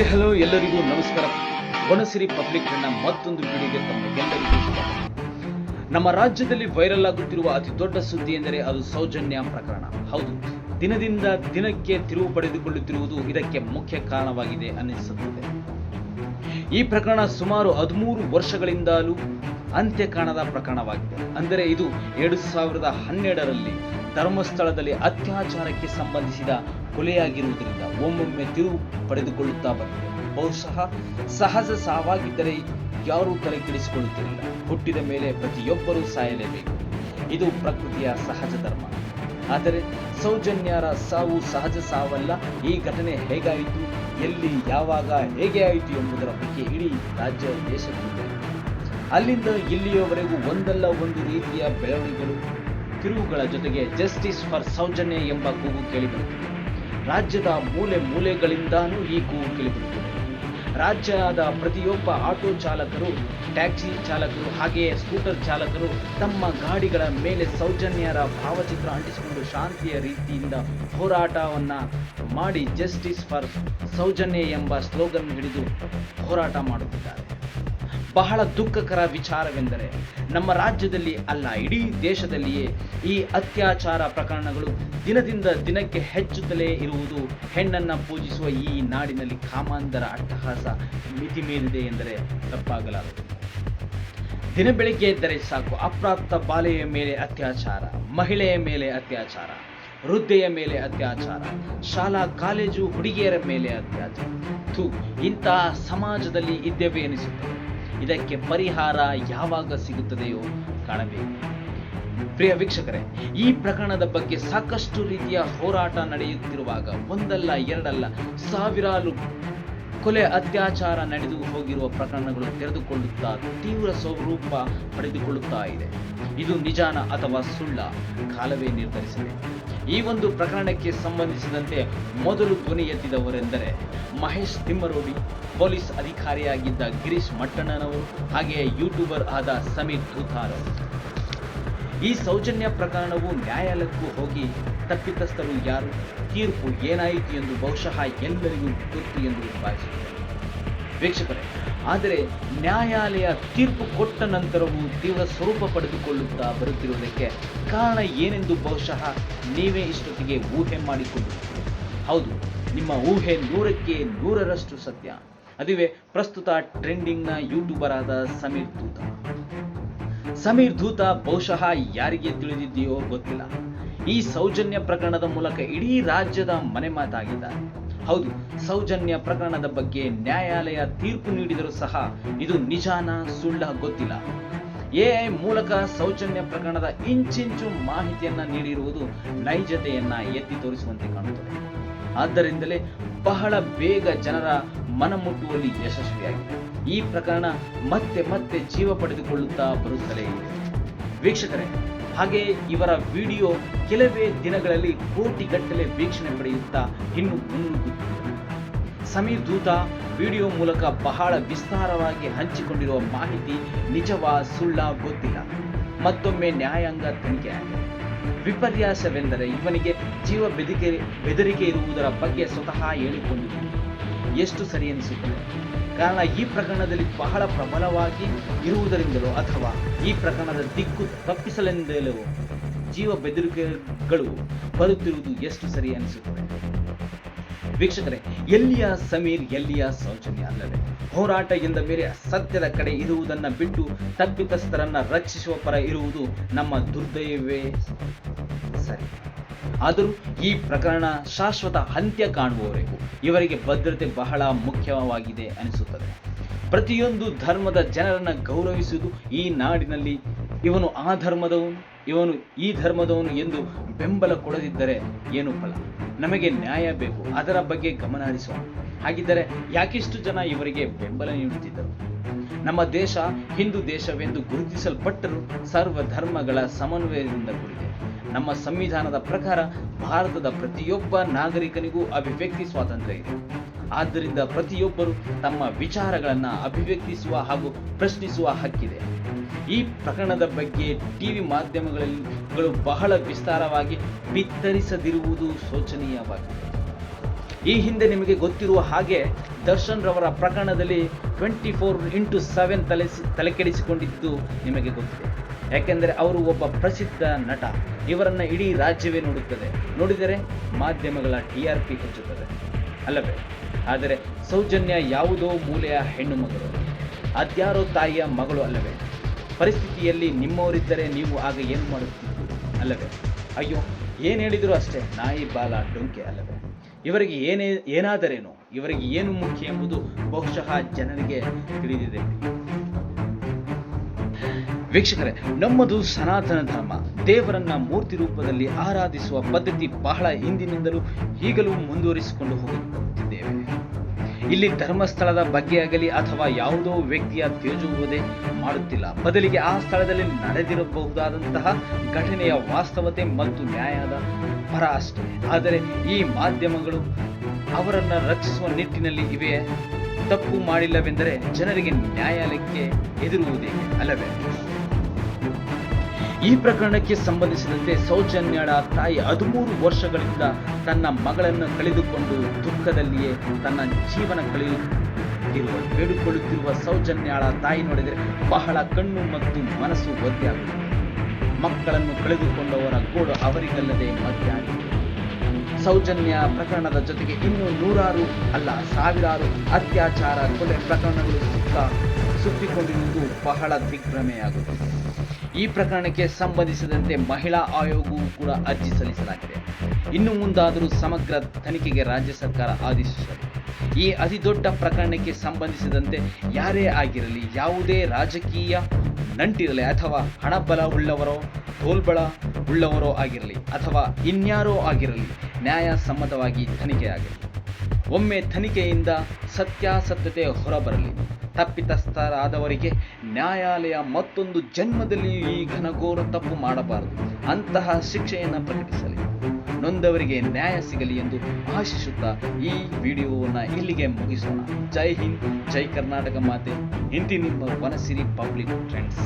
Hi hello ಎಲ್ಲರಿಗೂ ನಮಸ್ಕಾರ. Banasiri public ನನ್ನ ಮತ್ತೊಂದು ವಿಡಿಯೋಗೆ ತಮಗೆಲ್ಲರಿಗೂ ಸ್ವಾಗತ. ನಮ್ಮ ರಾಜ್ಯದಲ್ಲಿ ವೈರಲ್ ಆಗುತ್ತಿರುವ ಅತಿ ದೊಡ್ಡ ಸುದ್ದಿ ಎಂದರೆ ಅದು ಸೌಜನ್ಯ ಪ್ರಕರಣ. ಹೌದು, ದಿನದಿಂದ ದಿನಕ್ಕೆ ತಿರುವು ಪಡೆದುಕೊಳ್ಳುತ್ತಿರುವುದು ಇದಕ್ಕೆ ಮುಖ್ಯ ಕಾರಣವಾಗಿದೆ ಅನ್ನಿಸುತ್ತದೆ. ಈ ಪ್ರಕರಣ ಸುಮಾರು ಹದಿಮೂರು ವರ್ಷಗಳಿಂದಲೂ ಅಂತ್ಯ ಕಾಣದ ಪ್ರಕರಣವಾಗಿದೆ. ಅಂದರೆ ಇದು ಎರಡು ಸಾವಿರದ ಹನ್ನೆರಡರಲ್ಲಿ ಧರ್ಮಸ್ಥಳದಲ್ಲಿ ಅತ್ಯಾಚಾರಕ್ಕೆ ಸಂಬಂಧಿಸಿದ ಕೊಲೆಯಾಗಿರುವುದರಿಂದ ಒಮ್ಮೊಮ್ಮೆ ತಿರುವು ಪಡೆದುಕೊಳ್ಳುತ್ತಾ ಬಂದಿದೆ. ಬಹುಶಃ ಸಹಜ ಸಾವಾಗಿದ್ದರೆ ಯಾರೂ ತಲೆ ಕೆಡಿಸಿಕೊಳ್ಳುತ್ತಿರಲಿಲ್ಲ ಹುಟ್ಟಿದ ಮೇಲೆ ಪ್ರತಿಯೊಬ್ಬರೂ ಸಾಯಲೇಬೇಕು. ಇದು ಪ್ರಕೃತಿಯ ಸಹಜ ಧರ್ಮ. ಆದರೆ ಸೌಜನ್ಯರ ಸಾವು ಸಹಜ ಸಾವಲ್ಲ. ಈ ಘಟನೆ ಹೇಗಾಯಿತು? ಎಲ್ಲಿ, ಯಾವಾಗ, ಹೇಗೆ ಆಯಿತು ಎಂಬುದರ ಬಗ್ಗೆ ಇಡೀ ರಾಜ್ಯ ದೇಶದಲ್ಲಿದೆ. ಅಲ್ಲಿಂದ ಇಲ್ಲಿಯವರೆಗೂ ಒಂದಲ್ಲ ಒಂದು ರೀತಿಯ ಬೆಳವಣಿಗೆಗಳು ತಿರುವುಗಳ ಜೊತೆಗೆ ಜಸ್ಟಿಸ್ ಫಾರ್ ಸೌಜನ್ಯ ಎಂಬ ಕೂಗು ಕೇಳಿಬರುತ್ತಿದೆ ರಾಜ್ಯದ ಮೂಲೆ ಮೂಲೆಗಳಿಂದಾನೂ ಈ ಕೂಗು ಕೇಳಿಬರುತ್ತಿದೆ ರಾಜ್ಯದ ಪ್ರತಿಯೊಬ್ಬ ಆಟೋ ಚಾಲಕರು, ಟ್ಯಾಕ್ಸಿ ಚಾಲಕರು ಹಾಗೆಯೇ ಸ್ಕೂಟರ್ ಚಾಲಕರು ತಮ್ಮ ಗಾಡಿಗಳ ಮೇಲೆ ಸೌಜನ್ಯರ ಭಾವಚಿತ್ರ ಅಂಟಿಸಿಕೊಂಡು ಶಾಂತಿಯ ರೀತಿಯಿಂದ ಹೋರಾಟವನ್ನು ಮಾಡಿ ಜಸ್ಟಿಸ್ ಫಾರ್ ಸೌಜನ್ಯ ಎಂಬ ಸ್ಲೋಗನ್ ಹಿಡಿದು ಹೋರಾಟ ಮಾಡುತ್ತಿದ್ದಾರೆ. ಬಹಳ ದುಃಖಕರ ವಿಚಾರವೆಂದರೆ ನಮ್ಮ ರಾಜ್ಯದಲ್ಲಿ ಅಲ್ಲ, ಇಡೀ ದೇಶದಲ್ಲಿಯೇ ಈ ಅತ್ಯಾಚಾರ ಪ್ರಕರಣಗಳು ದಿನದಿಂದ ದಿನಕ್ಕೆ ಹೆಚ್ಚುತ್ತಲೇ ಇರುವುದು ಹೆಣ್ಣನ್ನು ಪೂಜಿಸುವ ಈ ನಾಡಿನಲ್ಲಿ ಕಾಮಾಂಧರ ಅಟ್ಟಹಾಸ ಮಿತಿ ಮೀರಿದೆ ಎಂದರೆ ತಪ್ಪಾಗಲಾರದು. ದಿನ ಬೆಳಿಗ್ಗೆ ಎದ್ದರೆ ಸಾಕು, ಅಪ್ರಾಪ್ತ ಬಾಲೆಯ ಮೇಲೆ ಅತ್ಯಾಚಾರ, ಮಹಿಳೆಯ ಮೇಲೆ ಅತ್ಯಾಚಾರ, ವೃದ್ಧೆಯ ಮೇಲೆ ಅತ್ಯಾಚಾರ, ಶಾಲಾ, ಕಾಲೇಜು ಹುಡುಗಿಯರ ಮೇಲೆ ಅತ್ಯಾಚಾರ. ಇಂತಹ ಸಮಾಜದಲ್ಲಿ ಇದ್ದೇವೆ ಎನಿಸುತ್ತದೆ ಇದಕ್ಕೆ ಪರಿಹಾರ ಯಾವಾಗ ಸಿಗುತ್ತದೆಯೋ ಕಾಣಬೇಕು. ಪ್ರಿಯ ವೀಕ್ಷಕರೇ, ಈ ಪ್ರಕರಣದ ಬಗ್ಗೆ ಸಾಕಷ್ಟು ರೀತಿಯ ಹೋರಾಟ ನಡೆಯುತ್ತಿರುವಾಗ ಒಂದಲ್ಲ ಎರಡಲ್ಲ ಸಾವಿರಾರು ಕೊಲೆ ಅತ್ಯಾಚಾರ ನಡೆದು ಹೋಗಿರುವ ಪ್ರಕರಣಗಳು ತೆರೆದುಕೊಳ್ಳುತ್ತಾ ತೀವ್ರ ಸ್ವರೂಪ ಪಡೆದುಕೊಳ್ಳುತ್ತಾ ಇದೆ. ಇದು ನಿಜಾನ ಅಥವಾ ಸುಳ್ಳ? ಕಾಲವೇ ನಿರ್ಧರಿಸಿದೆ. ಈ ಒಂದು ಪ್ರಕರಣಕ್ಕೆ ಸಂಬಂಧಿಸಿದಂತೆ ಮೊದಲು ಧ್ವನಿ ಎತ್ತಿದವರೆಂದರೆ ಮಹೇಶ್ ತಿಮ್ಮರೋಡಿ, ಪೊಲೀಸ್ ಅಧಿಕಾರಿಯಾಗಿದ್ದ ಗಿರೀಶ್ ಮಟ್ಟಣ್ಣನವರು, ಹಾಗೆಯೇ ಯೂಟ್ಯೂಬರ್ ಆದ ಸಮೀರ್ ಧೂತಾರ್ ಈ ಸೌಜನ್ಯ ಪ್ರಕರಣವು ನ್ಯಾಯಾಲಯಕ್ಕೂ ಹೋಗಿ ತಪ್ಪಿತಸ್ಥರು ಯಾರು, ತೀರ್ಪು ಏನಾಯಿತು ಎಂದು ಬಹುಶಃ ಎಲ್ಲರಿಗೂ ಗೊತ್ತು ಎಂದು ಭಾವಿಸುತ್ತೇನೆ. ವೀಕ್ಷಕರೇ ಆದರೆ ನ್ಯಾಯಾಲಯ ತೀರ್ಪು ಕೊಟ್ಟ ನಂತರವೂ ತೀವ್ರ ಸ್ವರೂಪ ಪಡೆದುಕೊಳ್ಳುತ್ತಾ ಬರುತ್ತಿರುವುದಕ್ಕೆ ಕಾರಣ ಏನೆಂದು ಬಹುಶಃ ನೀವೇ ಇಷ್ಟೊತ್ತಿಗೆ ಊಹೆ ಮಾಡಿಕೊಂಡು ಹೌದು, ನಿಮ್ಮ ಊಹೆ ನೂರಕ್ಕೆ ನೂರರಷ್ಟು ಸತ್ಯ. ಅದುವೇ ಪ್ರಸ್ತುತ ಟ್ರೆಂಡಿಂಗ್ನ ಯೂಟ್ಯೂಬರ್ ಆದ ಸಮೀರ್ ದೂತ. ಸಮೀರ್ ಧೂತ ಬಹುಶಃ ಯಾರಿಗೆ ತಿಳಿದಿದೆಯೋ ಗೊತ್ತಿಲ್ಲ. ಈ ಸೌಜನ್ಯ ಪ್ರಕರಣದ ಮೂಲಕ ಇಡೀ ರಾಜ್ಯದ ಮನೆ ಮಾತಾಗಿದ್ದಾರೆ. ಹೌದು, ಸೌಜನ್ಯ ಪ್ರಕರಣದ ಬಗ್ಗೆ ನ್ಯಾಯಾಲಯ ತೀರ್ಪು ನೀಡಿದರೂ ಸಹ ಇದು ನಿಜಾನ, ಸುಳ್ಳ ಗೊತ್ತಿಲ್ಲ. ಎಐ ಮೂಲಕ ಸೌಜನ್ಯ ಪ್ರಕರಣದ ಇಂಚಿಂಚು ಮಾಹಿತಿಯನ್ನ ನೀಡಿರುವುದು ನೈಜತೆಯನ್ನ ಎತ್ತಿ ತೋರಿಸುವಂತೆ ಕಾಣುತ್ತದೆ. ಆದ್ದರಿಂದಲೇ ಬಹಳ ಬೇಗ ಜನರ ಮನ ಮುಟ್ಟುವಲ್ಲಿ ಯಶಸ್ವಿಯಾಗಿದೆ. ಈ ಪ್ರಕರಣ ಮತ್ತೆ ಮತ್ತೆ ಜೀವ ಪಡೆದುಕೊಳ್ಳುತ್ತಾ ಬರುತ್ತಲೇ ಇದೆ. ವೀಕ್ಷಕರೇ ಹಾಗೆ ಇವರ ವಿಡಿಯೋ ಕೆಲವೇ ದಿನಗಳಲ್ಲಿ ಕೋಟಿಗಟ್ಟಲೆ ವೀಕ್ಷಣೆ ಪಡೆಯುತ್ತಾ ಇನ್ನು ಮುನ್ನುಗ್ಗುತ್ತಿದೆ ಸಮೀರ್ ದೂತ ವಿಡಿಯೋ ಮೂಲಕ ಬಹಳ ವಿಸ್ತಾರವಾಗಿ ಹಂಚಿಕೊಂಡಿರುವ ಮಾಹಿತಿ ನಿಜವಾ ಸುಳ್ಳ ಗೊತ್ತಿಲ್ಲ. ಮತ್ತೊಮ್ಮೆ ನ್ಯಾಯಾಂಗ ತನಿಖೆ ವಿಪರ್ಯಾಸವೆಂದರೆ ಇವನಿಗೆ ಜೀವ ಬೆದರಿಕೆ ಬೆದರಿಕೆ ಇರುವುದರ ಬಗ್ಗೆ ಸ್ವತಃ ಹೇಳಿಕೊಂಡಿದ್ದು ಎಷ್ಟು ಸರಿ ಅನಿಸುತ್ತದೆ? ಕಾರಣ ಈ ಪ್ರಕರಣದಲ್ಲಿ ಬಹಳ ಪ್ರಬಲವಾಗಿ ಇರುವುದರಿಂದಲೋ ಅಥವಾ ಈ ಪ್ರಕರಣದ ದಿಕ್ಕು ತಪ್ಪಿಸಲೆಂದಲೋ ಜೀವ ಬೆದರಿಕೆಗಳು ಬರುತ್ತಿರುವುದು ಎಷ್ಟು ಸರಿ ಅನಿಸುತ್ತದೆ? ವೀಕ್ಷಕರೇ, ಎಲ್ಲಿಯ ಸಮೀರ್, ಎಲ್ಲಿಯ ಸೌಜನ್ಯ ಅಲ್ಲವೇ? ಹೋರಾಟ ಎಂದ ಮೇಲೆ ಸತ್ಯದ ಕಡೆ ಇರುವುದನ್ನ ಬಿಟ್ಟು ತಪ್ಪಿತಸ್ಥರನ್ನ ರಕ್ಷಿಸುವ ಪರ ಇರುವುದು ನಮ್ಮ ದುರ್ದೈವೇ ಸರಿ. ಆದರೂ ಈ ಪ್ರಕರಣ ಶಾಶ್ವತ ಅಂತ್ಯ ಕಾಣುವವರೆಗೂ ಇವರಿಗೆ ಭದ್ರತೆ ಬಹಳ ಮುಖ್ಯವಾಗಿದೆ ಅನಿಸುತ್ತದೆ. ಪ್ರತಿಯೊಂದು ಧರ್ಮದ ಜನರನ್ನು ಗೌರವಿಸುವುದು ಈ ನಾಡಿನಲ್ಲಿ ಇವನು ಆ ಧರ್ಮದವನು, ಇವನು ಈ ಧರ್ಮದವನು ಎಂದು ಬೆಂಬಲ ಕೊಡದಿದ್ದರೆ ಏನು ಫಲ? ನಮಗೆ ನ್ಯಾಯ ಬೇಕು, ಅದರ ಬಗ್ಗೆ ಗಮನ ಹರಿಸೋಣ ಹಾಗಿದ್ದರೆ ಯಾಕಿಷ್ಟು ಜನ ಇವರಿಗೆ ಬೆಂಬಲ ನೀಡುತ್ತಿದ್ದರು? ನಮ್ಮ ದೇಶ ಹಿಂದೂ ದೇಶವೆಂದು ಗುರುತಿಸಲ್ಪಟ್ಟರೂ ಸರ್ವ ಧರ್ಮಗಳ ಸಮನ್ವಯದಿಂದ ಕೂಡಿದೆ. ನಮ್ಮ ಸಂವಿಧಾನದ ಪ್ರಕಾರ ಭಾರತದ ಪ್ರತಿಯೊಬ್ಬ ನಾಗರಿಕನಿಗೂ ಅಭಿವ್ಯಕ್ತಿ ಸ್ವಾತಂತ್ರ್ಯ ಇದೆ. ಆದ್ದರಿಂದ ಪ್ರತಿಯೊಬ್ಬರು ತಮ್ಮ ವಿಚಾರಗಳನ್ನು ಅಭಿವ್ಯಕ್ತಿಸುವ ಹಾಗೂ ಪ್ರಶ್ನಿಸುವ ಹಕ್ಕಿದೆ. ಈ ಪ್ರಕರಣದ ಬಗ್ಗೆ ಟಿವಿ ಮಾಧ್ಯಮಗಳಲ್ಲಿ ಬಹಳ ವಿಸ್ತಾರವಾಗಿ ಬಿತ್ತರಿಸದಿರುವುದು ಶೋಚನೀಯವಾಗಿದೆ. ಈ ಹಿಂದೆ ನಿಮಗೆ ಗೊತ್ತಿರುವ ಹಾಗೆ ದರ್ಶನ್ ರವರ ಪ್ರಕರಣದಲ್ಲಿ ಟ್ವೆಂಟಿ ಫೋರ್ ಇಂಟು ಸೆವೆನ್ ತಲೆ ತಲೆಕೆಡಿಸಿಕೊಂಡಿದ್ದು ನಿಮಗೆ ಗೊತ್ತಿದೆ. ಯಾಕೆಂದರೆ ಅವರು ಒಬ್ಬ ಪ್ರಸಿದ್ಧ ನಟ. ಇವರನ್ನು ಇಡೀ ರಾಜ್ಯವೇ ನೋಡುತ್ತದೆ. ನೋಡಿದರೆ ಮಾಧ್ಯಮಗಳ ಟಿ ಆರ್ ಪಿ ಹೆಚ್ಚುತ್ತದೆ. ಅಲ್ಲವೇ? ಆದರೆ ಸೌಜನ್ಯ ಯಾವುದೋ ಮೂಲೆಯ ಹೆಣ್ಣು ಮಗಳು. ಅದ್ಯಾರೋ ತಾಯಿಯ ಮಗಳು ಅಲ್ಲವೇ? ಪರಿಸ್ಥಿತಿಯಲ್ಲಿ ನಿಮ್ಮವರಿದ್ದರೆ ನೀವು ಆಗ ಏನು ಮಾಡುತ್ತಿದ್ದು ಅಲ್ಲವೇ? ಅಯ್ಯೋ, ಏನು ಹೇಳಿದರೂ ಅಷ್ಟೇ? ನಾಯಿ ಬಾಲ ಡೊಂಕೆ ಅಲ್ಲವೇ? ಇವರಿಗೆ ಏನೇ, ಏನಾದರೇನು, ಇವರಿಗೆ ಏನು ಮುಖ್ಯ ಎಂಬುದು ಬಹುಶಃ ಜನರಿಗೆ ತಿಳಿದಿದೆ. ವೀಕ್ಷಕರೇ, ನಮ್ಮದು ಸನಾತನ ಧರ್ಮ. ದೇವರನ್ನ ಮೂರ್ತಿ ರೂಪದಲ್ಲಿ ಆರಾಧಿಸುವ ಪದ್ಧತಿ ಬಹಳ ಹಿಂದಿನಿಂದಲೂ ಈಗಲೂ ಮುಂದುವರಿಸಿಕೊಂಡು ಹೋಗುತ್ತಿದ್ದೇವೆ ಇಲ್ಲಿ ಧರ್ಮಸ್ಥಳದ ಬಗ್ಗೆ ಆಗಲಿ ಅಥವಾ ಯಾವುದೋ ವ್ಯಕ್ತಿಯ ತೇಜುವುದೇ ಮಾಡುತ್ತಿಲ್ಲ. ಬದಲಿಗೆ ಆ ಸ್ಥಳದಲ್ಲಿ ನಡೆದಿರಬಹುದಾದಂತಹ ಘಟನೆಯ ವಾಸ್ತವತೆ ಮತ್ತು ನ್ಯಾಯದ ಪರ ಅಷ್ಟೇ. ಆದರೆ ಈ ಮಾಧ್ಯಮಗಳು ಅವರನ್ನು ರಕ್ಷಿಸುವ ನಿಟ್ಟಿನಲ್ಲಿ ಇವೆ ತಪ್ಪು ಮಾಡಿಲ್ಲವೆಂದರೆ ಜನರಿಗೆ ನ್ಯಾಯಾಲಯಕ್ಕೆ ಎದುರುವುದೇ ಅಲ್ಲವೇ? ಈ ಪ್ರಕರಣಕ್ಕೆ ಸಂಬಂಧಿಸಿದಂತೆ ಸೌಜನ್ಯಳ ತಾಯಿ ಹದಿಮೂರು ವರ್ಷಗಳಿಂದ ತನ್ನ ಮಗಳನ್ನು ಕಳೆದುಕೊಂಡು ದುಃಖದಲ್ಲಿಯೇ ತನ್ನ ಜೀವನ ಕಳೆಯುತ್ತಿರುವ, ಬೇಡಿಕೊಳ್ಳುತ್ತಿರುವ ಸೌಜನ್ಯಳ ತಾಯಿ ನೋಡಿದರೆ ಬಹಳ ಕಣ್ಣು ಮತ್ತು ಮನಸ್ಸು ಒದ್ದೆಯಾಗುತ್ತದೆ ಮಕ್ಕಳನ್ನು ಕಳೆದುಕೊಂಡವರ ಗೋಡು ಅವರಿಗಲ್ಲದೆ ಮಧ್ಯಾಹ್ನ. ಸೌಜನ್ಯ ಪ್ರಕರಣದ ಜೊತೆಗೆ ಇನ್ನು ನೂರಾರು ಅಲ್ಲ, ಸಾವಿರಾರು ಅತ್ಯಾಚಾರ ಕೊಲೆ ಪ್ರಕರಣಗಳು ಸುತ್ತ ಸುತ್ತಿಕೊಂಡಿರುವುದು ಬಹಳ ದಿಗ್ಭ್ರಮೆಯಾಗುತ್ತದೆ. ಈ ಪ್ರಕರಣಕ್ಕೆ ಸಂಬಂಧಿಸಿದಂತೆ ಮಹಿಳಾ ಆಯೋಗವು ಕೂಡ ಅರ್ಜಿ ಸಲ್ಲಿಸಲಾಗಿದೆ. ಇನ್ನು ಮುಂದಾದರೂ ಸಮಗ್ರ ತನಿಖೆಗೆ ರಾಜ್ಯ ಸರ್ಕಾರ ಆದೇಶಿಸಲಿದೆ ಈ ಅತಿದೊಡ್ಡ ಪ್ರಕರಣಕ್ಕೆ ಸಂಬಂಧಿಸಿದಂತೆ ಯಾರೇ ಆಗಿರಲಿ, ಯಾವುದೇ ರಾಜಕೀಯ ನಂಟಿರಲಿ ಅಥವಾ ಹಣಬಲ ಉಳ್ಳವರೋ ತೋಲ್ಬಳ ಉಳ್ಳವರೋ ಆಗಿರಲಿ ಅಥವಾ ಇನ್ಯಾರೋ ಆಗಿರಲಿ ನ್ಯಾಯಸಮ್ಮತವಾಗಿ ತನಿಖೆಯಾಗಲಿ. ಒಮ್ಮೆ ತನಿಖೆಯಿಂದ ಸತ್ಯಾಸತ್ಯತೆ ಹೊರಬರಲಿ. ತಪ್ಪಿತಸ್ಥರಾದವರಿಗೆ ನ್ಯಾಯಾಲಯ ಮತ್ತೊಂದು ಜನ್ಮದಲ್ಲಿಯೂ ಈ ಘನಘೋರ ತಪ್ಪು ಮಾಡಬಾರದು. ಅಂತಹ ಶಿಕ್ಷೆಯನ್ನು ಪ್ರಕಟಿಸಲಿ. ನೊಂದವರಿಗೆ ನ್ಯಾಯ ಸಿಗಲಿ ಎಂದು ಆಶಿಸುತ್ತಾ ಈ ವಿಡಿಯೋವನ್ನು ಇಲ್ಲಿಗೆ ಮುಗಿಸೋಣ. ಜೈ ಹಿಂದ್, ಜೈ ಕರ್ನಾಟಕ ಮಾತೆ. ಇಂತಿ ನಿಮ್ಮ ವನಸಿರಿ ಪಬ್ಲಿಕ್ ಫ್ರೆಂಡ್ಸ್.